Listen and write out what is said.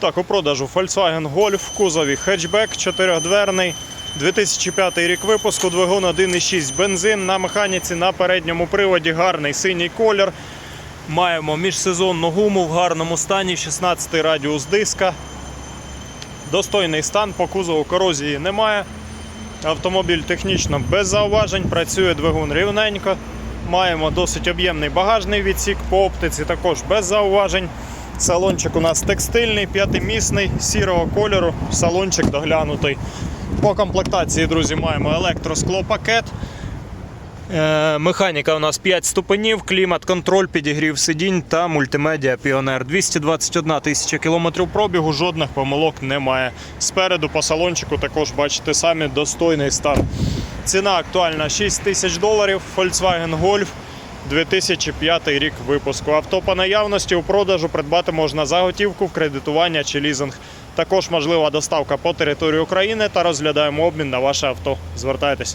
Так, у продажу Volkswagen Golf в кузові хетчбек, чотирьохдверний, 2005 рік випуску, двигун 1,6 бензин на механіці на передньому приводі, гарний синій колір. Маємо міжсезонну гуму в гарному стані, 16 радіус диска. Достойний стан, по кузову корозії немає. Автомобіль технічно без зауважень, працює двигун рівненько. Маємо досить об'ємний багажний відсік по оптиці, також без зауважень. Салончик у нас текстильний, п'ятимісний, сірого кольору, салончик доглянутий. По комплектації, друзі, маємо електросклопакет. Е, Механіка у нас 5 ступенів, клімат, контроль, підігрів сидінь та мультимедіа Піонер. 221 тисяча кілометрів пробігу, жодних помилок немає. Спереду по салончику також бачите самі достойний стан. Ціна актуальна 6 тисяч доларів. Volkswagen Golf 2005 рік випуску. Авто по наявності у продажу придбати можна за готівку, в кредитування чи лізинг. Також можлива доставка по території України та розглядаємо обмін на ваше авто. Звертайтесь.